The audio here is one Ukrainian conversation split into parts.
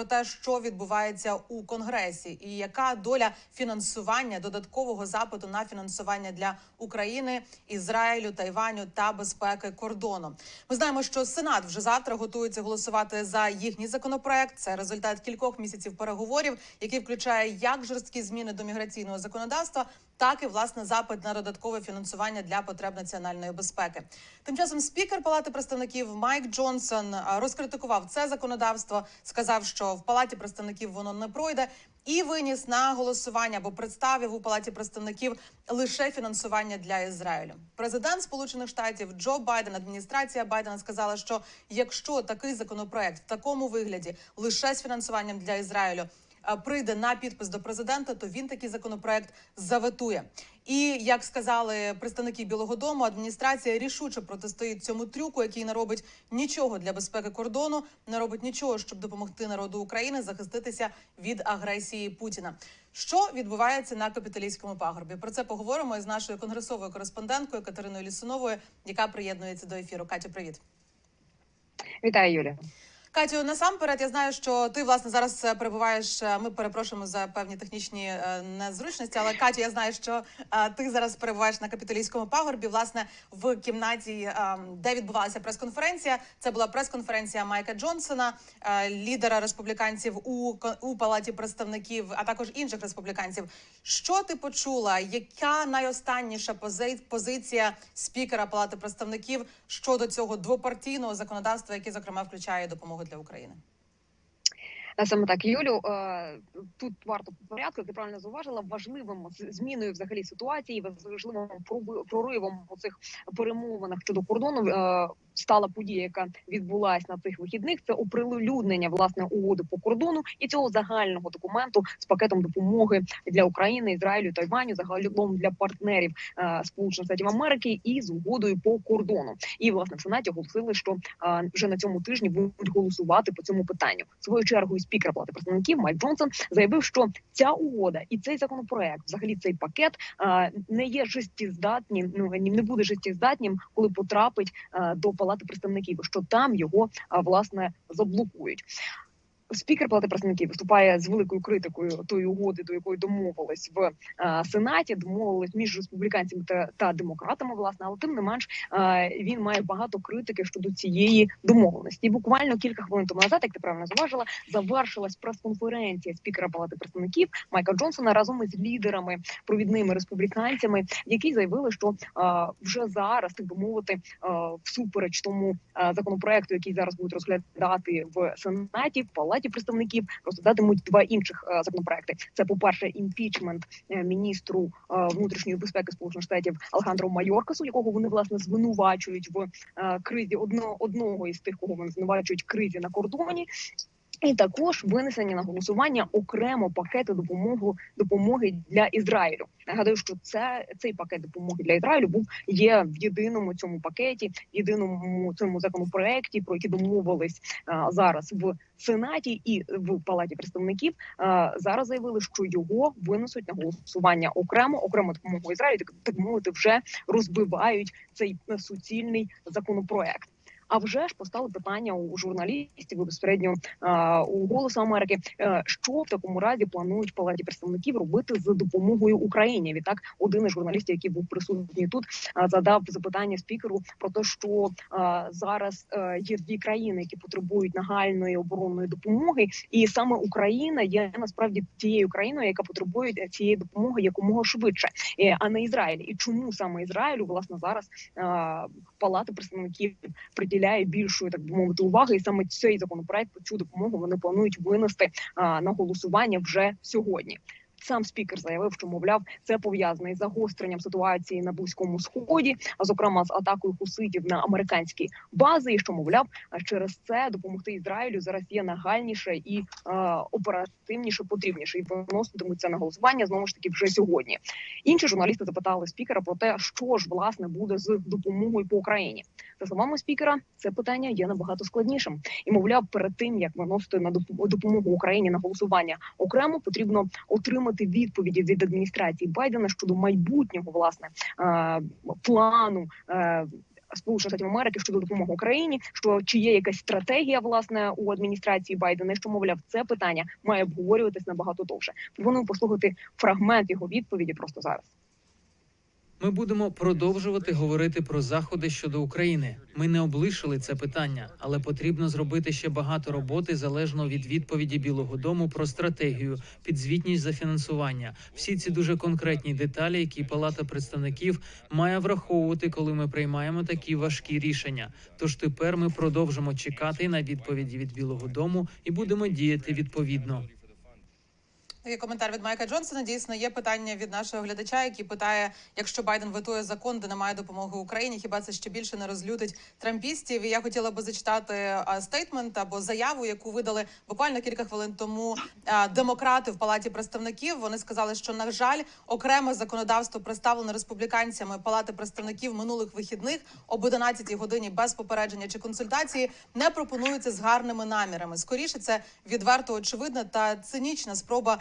про те, що відбувається у конгресі, і яка доля фінансування додаткового запиту на фінансування для України, Ізраїлю, Тайваню та безпеки кордону. Ми знаємо, що Сенат вже завтра готується голосувати за їхній законопроект. Це результат кількох місяців переговорів, який включає як жорсткі зміни до міграційного законодавства, так і власне запит на додаткове фінансування для потреб національної безпеки. Тим часом спікер Палати представників Майк Джонсон розкритикував це законодавство, сказав, що в палаті представників воно не пройде, і виніс на голосування або представив у палаті представників лише фінансування для Ізраїлю. Президент Сполучених Штатів Джо Байден, адміністрація Байдена сказала, що якщо такий законопроект в такому вигляді лише з фінансуванням для Ізраїлю прийде на підпис до президента, то він такий законопроект заветує. І як сказали представники Білого Дому, адміністрація рішуче протистоїть цьому трюку, який не робить нічого для безпеки кордону, не робить нічого, щоб допомогти народу України захиститися від агресії Путіна. Що відбувається на капіталійському пагорбі? Про це поговоримо із нашою конгресовою кореспонденткою Катериною Лісуновою, яка приєднується до ефіру. Катю, привіт. Вітаю, Юлія. Катю, насамперед, я знаю, що ти власне зараз е, перебуваєш. е, Ми перепрошуємо за певні технічні е, незручності. Але Катю, я знаю, що ти зараз перебуваєш на капіталійському пагорбі, власне, в кімнаті, де відбувалася прес-конференція. Це була прес-конференція Майка Джонсона, лідера республіканців у у палаті представників, а також інших республіканців. Що ти почула? Яка найостанніша пози- позиція спікера Палати представників щодо цього двопартійного законодавства, яке зокрема включає допомогу для України? Е, Саме так, Юлю, е, тут варто по порядку, ти правильно зауважила, важливим зміною взагалі ситуації, важливим проривом у цих перемовинах щодо кордону е, стала подія, яка відбулась на цих вихідних. Це оприлюднення власне угоди по кордону і цього загального документу з пакетом допомоги для України, Ізраїлю, Тайваню, загалом для партнерів е, Сполучених Штатів Америки і з угодою по кордону. І власне в сенаті оголосили, що е, вже на цьому тижні будуть голосувати по цьому питанню. Свою чергу спікер Палати представників Майк Джонсон заявив, що ця угода і цей законопроект, взагалі цей пакет, е, не є життєздатнім, ну не буде життєздатнім, коли потрапить до палати представників, що там його власне заблокують. Спікер Палати представників виступає з великою критикою тої угоди, до якої домовились в е, сенаті, домовились між республіканцями та, та демократами, власне, але тим не менш е, він має багато критики щодо цієї домовленості. І буквально кілька хвилин тому назад, як ти правильно зважила, завершилась прес-конференція спікера Палати представників Майка Джонсона разом із лідерами провідними республіканцями, які заявили, що е, вже зараз так би мовити, всупереч тому законопроекту, який зараз будуть розглядати в сенаті, в палаті представників, розглядатимуть два інших е, законопроекти. Це, по перше, імпічмент е, міністру е, внутрішньої безпеки Сполучених Штатів Алехандро Майоркасу, якого вони власне звинувачують в кризі одного одного із тих, кого вони звинувачують в кризі на кордоні. І також винесення на голосування окремо пакету допомоги допомоги для Ізраїлю. Нагадую, що це цей пакет допомоги для Ізраїлю був є в єдиному цьому пакеті, єдиному цьому законопроекті, про який домовились а, зараз в сенаті і в палаті представників. А, зараз заявили, що його винесуть на голосування окремо, окремо допомогу Ізраїлю. Так, так мовити, вже розбивають цей суцільний законопроект. А вже ж постали питання у журналістів і безпосередньо у голосу Америки, е, що в такому разі планують палаті представників робити з допомогою Україні. Відтак, один із журналістів, який був присутній тут, а, задав запитання спікеру про те, що а, зараз е, є дві країни, які потребують нагальної оборонної допомоги, і саме Україна є насправді тією країною, яка потребує цієї допомоги якомога швидше, е, а не Ізраїль. І чому саме Ізраїлю власне зараз а, палата представників приділяє більшої, так би мовити, уваги, і саме цей законопроект цю допомогу вони планують винести на голосування вже сьогодні. Сам спікер заявив, що мовляв, це пов'язане із загостренням ситуації на близькому сході, а зокрема з атакою хуситів на американські бази. І що мовляв, через це допомогти Ізраїлю зараз є нагальніше і е, оперативніше, потрібніше, і виноситимуть на голосування знову ж таки вже сьогодні. Інші журналісти запитали спікера про те, що ж власне буде з допомогою по Україні. За словами спікера, це питання є набагато складнішим, і мовляв, перед тим як виносити на допом- допомогу Україні на голосування окремо, потрібно отримати відповіді від адміністрації Байдена щодо майбутнього власне е, плану. е, Сполучених Штатів Америки щодо допомоги Україні, що чи є якась стратегія власне у адміністрації Байдена, що мовляв, це питання має обговорюватись набагато довше. Пропоную послухати фрагмент його відповіді просто зараз. Ми будемо продовжувати говорити про заходи щодо України. Ми не облишили це питання, але потрібно зробити ще багато роботи залежно від відповіді Білого Дому про стратегію, підзвітність за фінансування. Всі ці дуже конкретні деталі, які Палата представників має враховувати, коли ми приймаємо такі важкі рішення. Тож тепер ми продовжимо чекати на відповіді від Білого Дому і будемо діяти відповідно. Такий коментар від Майка Джонсона. Дійсно, є питання від нашого глядача, який питає: якщо Байден ветує закон, де немає допомоги Україні, хіба це ще більше не розлютить трампістів? І я хотіла би зачитати стейтмент або заяву, яку видали буквально кілька хвилин тому демократи в палаті представників. Вони сказали, що на жаль, окреме законодавство представлене республіканцями Палати представників минулих вихідних об 11 годині без попередження чи консультації не пропонується з гарними намірами. Скоріше це відверто очевидна та цинічна спроба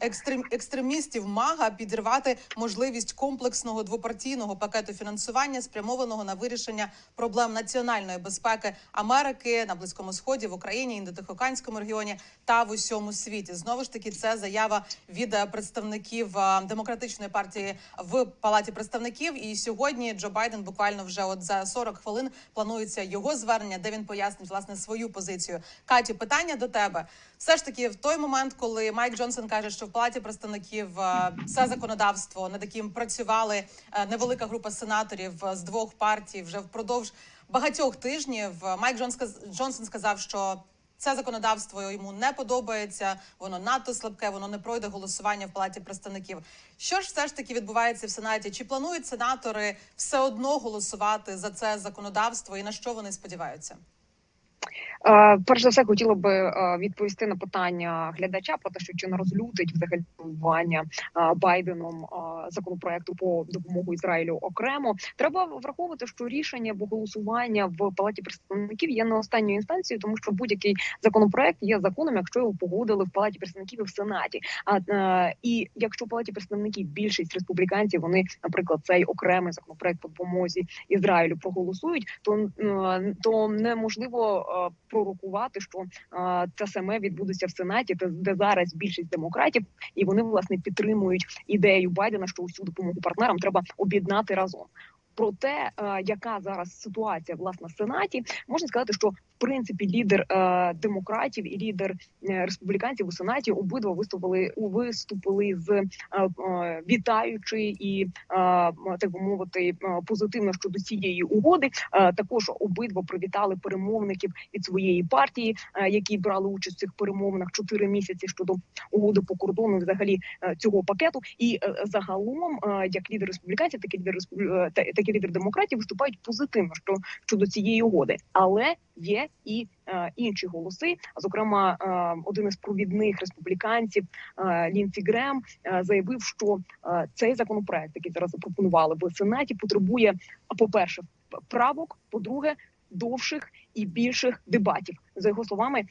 екстрем, екстремістів мага підірвати можливість комплексного двопартійного пакету фінансування, спрямованого на вирішення проблем національної безпеки Америки на близькому сході, в Україні, індотихоокеанському регіоні та в усьому світі. Знову ж таки, це заява від е, представників е, демократичної партії в палаті представників. І сьогодні Джо Байден буквально вже от за 40 хвилин планується його звернення, де він пояснить власне свою позицію. Каті, питання до тебе. Все ж таки, в той момент, коли Майк Джонсон каже, що в палаті представників е, це законодавство, над яким працювали е, невелика група сенаторів е, з двох партій вже впродовж багатьох тижнів. Майк Джон Джонсон сказав, що це законодавство йому не подобається, воно надто слабке, воно не пройде голосування в палаті представників. Що ж все ж таки відбувається в сенаті? Чи планують сенатори все одно голосувати за це законодавство, і на що вони сподіваються? Е, Перш за все, хотіла би е, відповісти на питання глядача про те, що чи не розлютить взагалі голосування е, Байденом законопроекту по допомогу Ізраїлю окремо. Треба враховувати, що рішення або голосування в палаті представників є не останньою інстанцією, тому що будь-який законопроект є законом, якщо його погодили в палаті представників і в сенаті. А і якщо в палаті представників більшість республіканців, вони, наприклад, цей окремий законопроект по допомозі Ізраїлю проголосують, то то неможливо пророкувати, що це саме відбудеться в сенаті, де, зараз більшість демократів, і вони власне підтримують ідею Байдена, що усю допомогу партнерам треба об'єднати разом. Про те, яка зараз ситуація власне в сенаті, можна сказати, що принципі лідер е, демократів і лідер е, республіканців у сенаті обидва виступили виступили з е, е, вітаючи і е, так би мовити е, позитивно щодо цієї угоди. Е, також обидва привітали перемовників від своєї партії, е, які брали участь в цих перемовинах чотири місяці щодо угоди по кордону, взагалі е, цього пакету. І е, загалом, е, як лідер республіканців, так і лідер республь... е, та- так лідер демократів виступають позитивно що щодо цієї угоди, але є і е, інші голоси. Зокрема, е, один із провідних республіканців е, Лінсі Грем е, заявив, що е, цей законопроект, який зараз запропонували в сенаті, потребує, по перше, правок, по-друге, довших і більших дебатів. За його словами.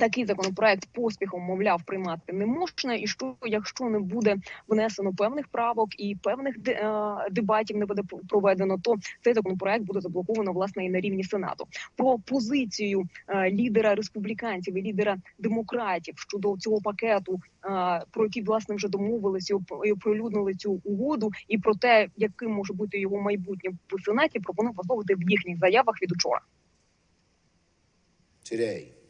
Такий законопроект поспіхом, мовляв, приймати не можна, і що якщо не буде внесено певних правок і певних е, дебатів не буде проведено, то цей законопроект буде заблоковано власне і на рівні сенату. Про позицію е, лідера республіканців і лідера демократів щодо цього пакету, е, про який власне вже домовилися і оприлюднили цю угоду, і про те, яким може бути його майбутнє в сенаті, пропоную послухати в їхніх заявах від учора. Today,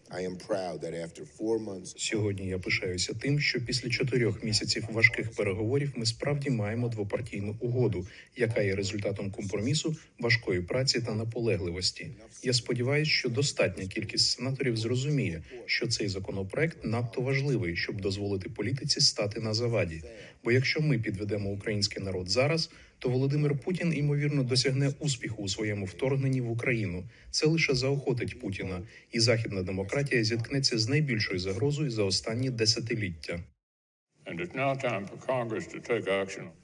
Сьогодні я пишаюся тим, що після чотирьох місяців важких переговорів ми справді маємо двопартійну угоду, яка є результатом компромісу, важкої праці та наполегливості. Я сподіваюся, що достатня кількість сенаторів зрозуміє, що цей законопроект надто важливий, щоб дозволити політиці стати на заваді. Бо якщо ми підведемо український народ зараз, то Володимир Путін ймовірно досягне успіху у своєму вторгненні в Україну. Це лише заохотить Путіна, і західна демократія зіткнеться з найбільшою загрозою за останні десятиліття.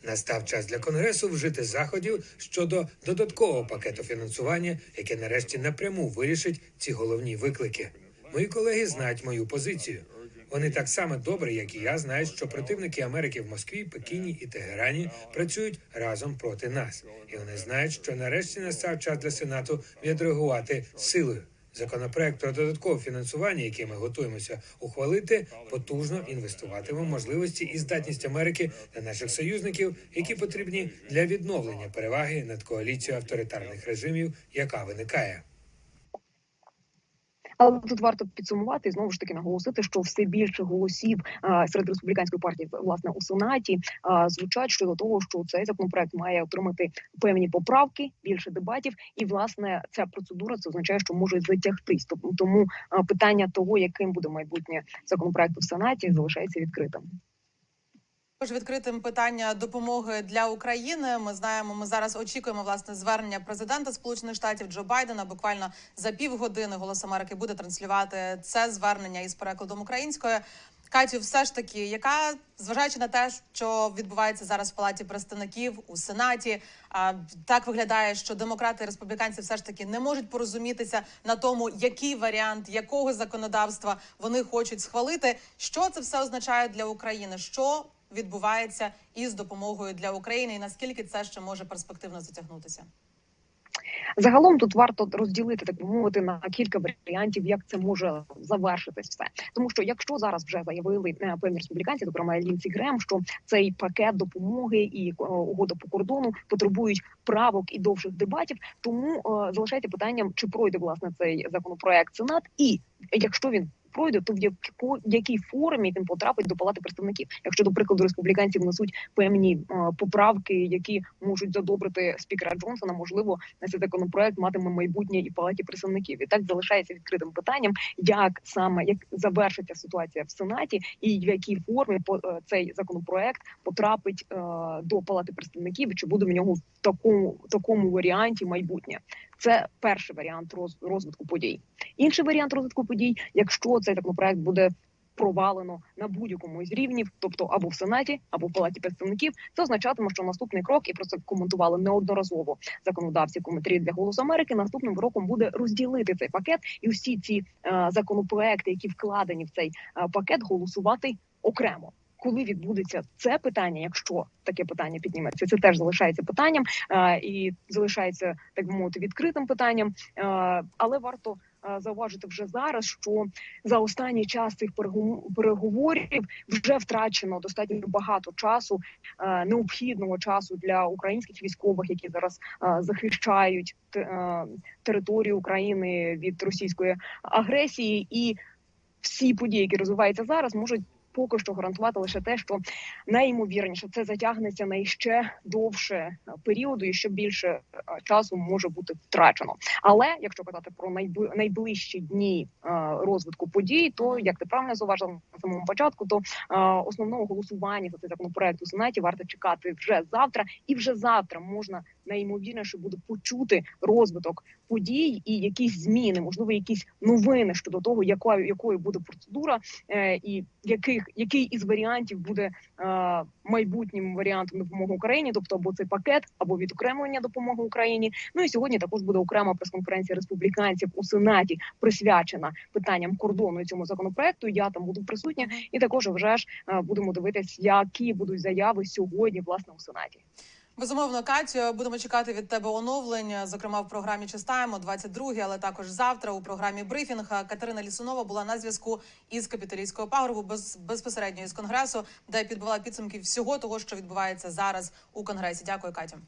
Настав час для конгресу вжити заходів щодо додаткового пакету фінансування, яке нарешті напряму вирішить ці головні виклики. Мої колеги знають мою позицію. Вони так само добре, як і я, знають, що противники Америки в Москві, Пекіні і Тегерані працюють разом проти нас, і вони знають, що нарешті настав час для Сенату відреагувати силою. Законопроект про додаткове фінансування, який ми готуємося ухвалити, потужно інвестуватиме в можливості і здатність Америки та наших союзників, які потрібні для відновлення переваги над коаліцією авторитарних режимів, яка виникає. Але тут варто підсумувати і знову ж таки наголосити, що все більше голосів серед республіканської партії власне у сенаті звучать щодо того, що цей законопроект має отримати певні поправки, більше дебатів, і власне ця процедура це означає, що може затягтись. Тому питання того, яким буде майбутнє законопроекту в сенаті, залишається відкритим. Також відкритим питання допомоги для України. Ми знаємо, ми зараз очікуємо власне звернення президента Сполучених Штатів Джо Байдена. Буквально за півгодини Голос Америки буде транслювати це звернення із перекладом українською. Катю, все ж таки, яка зважаючи на те, що відбувається зараз в палаті представників у сенаті, а, так виглядає, що демократи і республіканці все ж таки не можуть порозумітися на тому, який варіант якого законодавства вони хочуть схвалити. Що це все означає для України? Що відбувається із допомогою для України, і наскільки це ще може перспективно затягнутися? Загалом тут варто розділити так мовити на кілька варіантів, як це може завершитись все. Тому що якщо зараз вже заявили певні республіканці, зокрема Лінсі Грем, що цей пакет допомоги і е, угода по кордону потребують правок і довших дебатів, тому е, залишається питанням, чи пройде власне цей законопроект Сенат, і якщо він пройде, то в якій формі він потрапить до палати представників. Якщо до прикладу республіканці внесуть певні поправки, які можуть задобрити спікера Джонсона, можливо, на цей законопроект матиме майбутнє і палаті представників. І так залишається відкритим питанням, як саме як завершиться ситуація в сенаті, і в якій формі по е, цей законопроект потрапить е, до палати представників, чи буде в нього в такому такому варіанті майбутнє. Це перший варіант роз, розвитку подій. Інший варіант розвитку подій, якщо цей законопроект буде провалено на будь-якому із рівнів, тобто або в сенаті, або в палаті представників, це означатиме, що наступний крок і про це коментували неодноразово законодавці коментарі для голосу Америки. Наступним кроком буде розділити цей пакет і всі ці е, законопроекти, які вкладені в цей е, пакет, голосувати окремо. Коли відбудеться це питання, якщо таке питання підніметься, це теж залишається питанням е, і залишається так би мовити відкритим питанням. Е, але варто е, зауважити вже зараз, що за останній час цих переговорів вже втрачено достатньо багато часу, необхідного часу для українських військових, які зараз захищають те- територію України від російської агресії, і всі події, які розвиваються зараз, можуть. Поки що гарантувати лише те, що найімовірніше це затягнеться на іще довше періоду, і ще більше е, часу може бути втрачено. Але якщо казати про найближчі дні е, розвитку подій, то як ти правильно зауважив на самому початку, то е, основного голосування за цей законопроект у сенаті варто чекати вже завтра, і вже завтра можна найімовірніше буде почути розвиток подій і якісь зміни, можливо, якісь новини щодо того, якою якою буде процедура, і яких який із варіантів буде е, майбутнім варіантом допомоги Україні, тобто або цей пакет, або відокремлення допомоги Україні. Ну і сьогодні також буде окрема прес-конференція республіканців у сенаті, присвячена питанням кордону і цьому законопроекту. Я там буду присутня, і також вже ж е, будемо дивитися, які будуть заяви сьогодні, власне, у сенаті. Безумовно, Катю, будемо чекати від тебе оновлень, зокрема в програмі Чистаємо 22 але також завтра у програмі брифінг. Катерина Лісунова була на зв'язку із Капітолійського пагорбу без безпосередньо із конгресу, де підбивала підсумки всього того, що відбувається зараз у конгресі. Дякую, Катю.